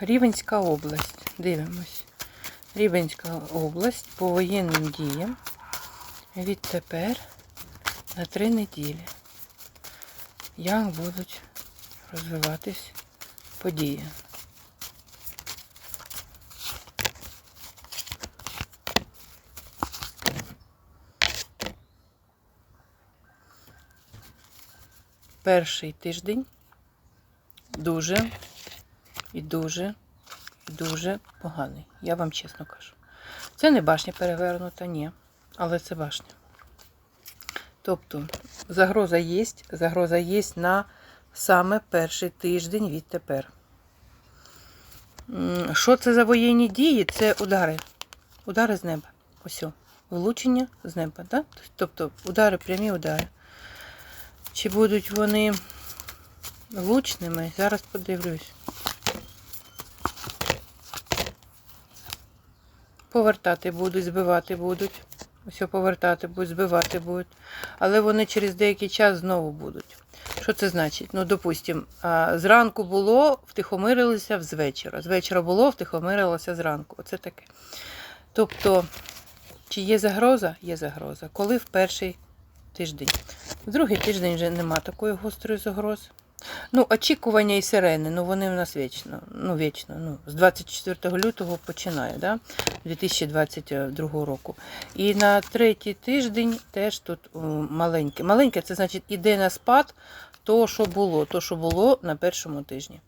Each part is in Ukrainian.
Рівенська область. Дивимось. Рівенська область по воєнним діям відтепер на три неділі. Як будуть розвиватись події? Перший тиждень дуже і дуже, дуже поганий. Я вам чесно кажу. Це не башня перевернута, ні. Але це башня. Тобто, загроза є, загроза є на саме перший тиждень відтепер. Що це за воєнні дії? Це удари. Удари з неба. Ось. Влучення з неба. Да? Тобто удари, прямі удари. Чи будуть вони влучними? Зараз подивлюсь. Повертати будуть, збивати будуть. Все повертати будуть, збивати будуть. Але вони через деякий час знову будуть. Що це значить? Ну, допустимо, зранку було, втихомирилися з вечора. З вечора було, втихомирилося зранку. Оце таке. Тобто, чи є загроза? Є загроза. Коли в перший тиждень. В другий тиждень вже нема такої гострої загрози. Ну, очікування і сирени, ну вони в нас вічно. Ну, вічно. Ну, з 24 лютого починає, да? 2022 року. І на третій тиждень теж тут маленьке. Маленьке, це значить іде на спад то, що було, то, що було на першому тижні.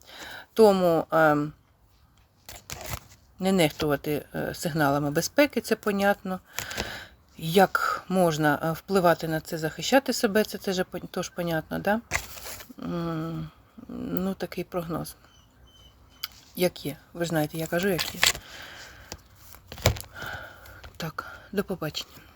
Тому ем, не нехтувати е, сигналами безпеки, це понятно. Як можна е, впливати на це, захищати себе, це теж понятно, да? Ну, такий прогноз. Як є. Ви ж знаєте, я кажу, як є. Так, до побачення.